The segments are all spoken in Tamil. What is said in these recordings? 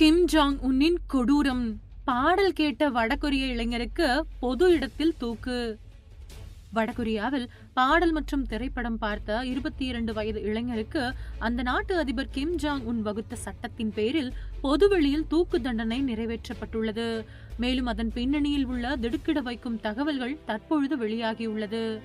கிம் ஜாங் உன்னின் கொடூரம். பாடல் கேட்ட வடகொரிய இளைஞருக்கு பொது இடத்தில் தூக்கு. வடகொரியாவில் பாடல் மற்றும் திரைப்படம் பார்த்த இருபத்தி இரண்டு வயது இளைஞருக்கு அந்த நாட்டு அதிபர் கிம் ஜாங் உன் வகுத்த சட்டத்தின் பேரில் பொதுவெளியில் தூக்கு தண்டனை நிறைவேற்றப்பட்டுள்ளது. மேலும் அதன் பின்னணியில் உள்ள திடுக்கிட வைக்கும் தகவல்கள் தற்பொழுது வெளியாகியுள்ளது.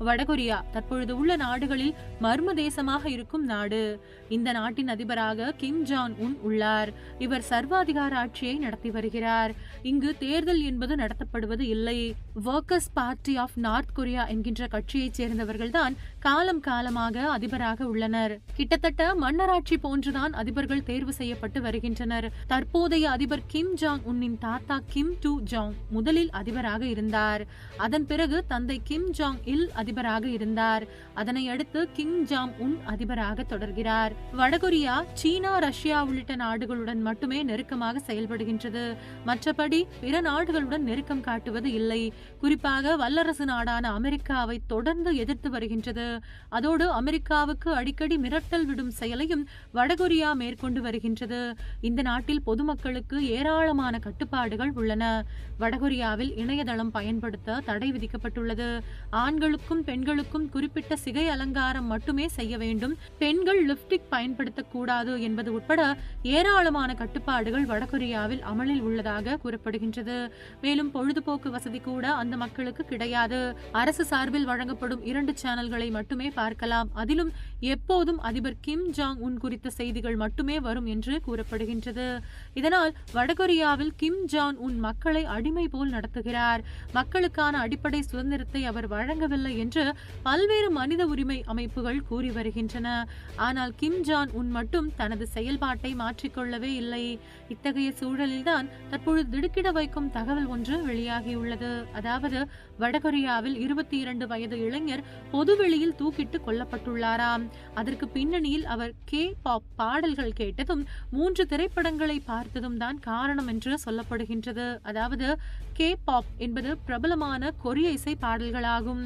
வடகொரியா தற்பொழுது உள்ள நாடுகளில் மர்ம தேசமாக இருக்கும் நாடு. இந்த நாட்டின் அதிபராக கிம் ஜான் உன் உள்ளார். இவர் சர்வாதிகார ஆட்சியை நடத்தி வருகிறார். இங்கு தேர்தல் என்பது நடத்தப்படுவது இல்லை. Workers Party of North Korea என்கின்ற கட்சியைச் சேர்ந்தவர்கள்தான் காலம் காலமாக அதிபராக உள்ளனர். கிட்டத்தட்ட மன்னராட்சி போன்றுதான் அதிபர்கள் தேர்வு செய்யப்பட்டு வருகின்றனர். தற்போதைய அதிபர் கிம் ஜாங் உன்னின் தாத்தா கிம் டு ஜாங் முதலில் அதிபராக இருந்தார். அதன் பிறகு தந்தை கிம் ஜாங் இல் அதிபராக இருந்தார். அதனை அடுத்து கிங் ஜாம் உன் அதிபராக தொடர்கிறார். வடகொரியா சீனா ரஷ்யா உள்ளிட்ட நாடுகளுடன் மட்டுமே நெருக்கமாக செயல்படுகின்றது. மற்றபடி பிற நாடுகளுடன் நெருக்கம் காட்டுவது இல்லை. குறிப்பாக வல்லரசு நாடான அமெரிக்காவை தொடர்ந்து எதிர்த்து வருகின்றது. அதோடு அமெரிக்காவுக்கு அடிக்கடி மிரட்டல் விடும் செயலையும் வடகொரியா மேற்கொண்டு வருகின்றது. இந்த நாட்டில் பொதுமக்களுக்கு ஏராளமான கட்டுப்பாடுகள் உள்ளன. வடகொரியாவில் இணையதளம் பயன்படுத்த தடை விதிக்கப்பட்டுள்ளது. ஆண்களுக்கும் பெண்களுக்கும் குறிப்பிட்ட சிகை அலங்காரம் மட்டுமே செய்ய வேண்டும். பெண்கள் லிப்டிக் பயன்படுத்தக்கூடாது என்பது உட்பட ஏராளமான கட்டுப்பாடுகள் வடகொரியாவில் அமலில் உள்ளதாக கூறப்படுகின்றது. மேலும் பொழுதுபோக்கு வசதி கூட அந்த மக்களுக்கு கிடையாது. அரசு சார்பில் வழங்கப்படும் இரண்டு சேனல்களை மட்டுமே பார்க்கலாம். அதிலும் எப்போதும் அதிபர் கிம் ஜாங் உன் குறித்த செய்திகள் மட்டுமே வரும் என்று கூறப்படுகின்றது. இதனால் வடகொரியாவில் கிம் ஜான் உன் மக்களை அடிமை போல் நடத்துகிறார். மக்களுக்கான அடிப்படை சுதந்திரத்தை அவர் வழங்கவில்லை என்று பல்வேறு மனித உரிமை அமைப்புகள் கூறி வருகின்றன. ஆனால் கிம் ஜான் உன் மட்டும் தனது செயல்பாட்டை மாற்றிக்கொள்ளவே இல்லை. இத்தகைய சூழலில்தான் தற்பொழுது திடுக்கிட வைக்கும் தகவல் ஒன்று வெளியாகியுள்ளது. அதாவது வடகொரியாவில் இருபத்தி இரண்டு வயது இளைஞர் பொதுவெளியில் தூக்கிட்டு கொல்லப்பட்டுள்ளாராம். அதற்கு பின்னணியில் அவர் கே பாப் பாடல்கள் கேட்டதும் மூன்று திரைப்படங்களை பார்த்ததும் தான் காரணம் என்று சொல்லப்படுகின்றது. அதாவது கே பாப் என்பது பிரபலமான கொரிய இசை பாடல்களாகும்.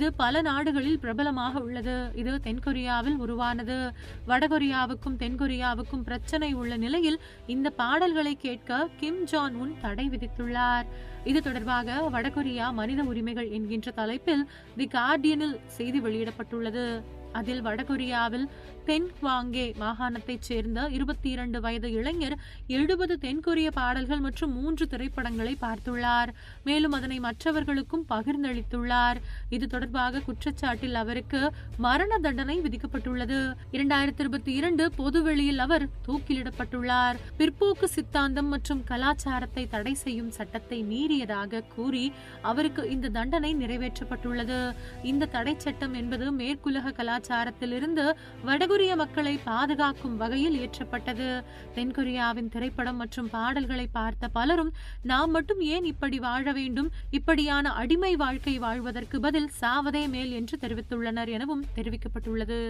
இது பல நாடுகளில் பிரபலமாக உள்ளது. இது தென்கொரியாவில் உருவானது. வடகொரியாவுக்கும் தென்கொரியாவுக்கும் பிரச்சனை உள்ள நிலையில் இந்த பாடல்களை கேட்க கிம் ஜான் உன் தடை விதித்துள்ளார். இது தொடர்பாக வடகொரியா மனித உரிமைகள் என்கின்ற தலைப்பில் தி கார்டியனில் செய்தி வெளியிடப்பட்டுள்ளது. அதில் வடகொரியாவில் தென்குவாங்கே மாகாணத்தைச் சேர்ந்த இருபத்தி இரண்டு வயது இளைஞர் எழுபது தென்கொரிய பாடல்கள் மற்றும் மூன்று திரைப்படங்களை பார்த்துள்ளார். மேலும் அதனை மற்றவர்களுக்கும் பகிர்ந்தளித்துள்ளார். இது தொடர்பாக குற்றச்சாட்டில் அவருக்கு மரண தண்டனை விதிக்கப்பட்டுள்ளது. இரண்டாயிரத்தி இருபத்தி இரண்டு பொதுவெளியில் அவர் தூக்கிலிடப்பட்டுள்ளார். பிற்போக்கு சித்தாந்தம் மற்றும் கலாச்சாரத்தை தடை செய்யும் சட்டத்தை மீறியதாக கூறி அவருக்கு இந்த தண்டனை நிறைவேற்றப்பட்டுள்ளது. இந்த தடை சட்டம் என்பது மேற்குலக கலாச்சாரத்திலிருந்து வடகொரிய மக்களை பாதுகாக்கும் வகையில் இயற்றப்பட்டது. தென்கொரியாவின் திரைப்படம் மற்றும் பாடல்களை பார்த்த பலரும் நாம் மட்டும் ஏன் இப்படி வாழ வேண்டும்? இப்படியான அடிமை வாழ்க்கை வாழ்வதற்கு பதில் சாவதே மேல் என்று தெரிவித்துள்ளனர் எனவும் தெரிவிக்கப்பட்டுள்ளது.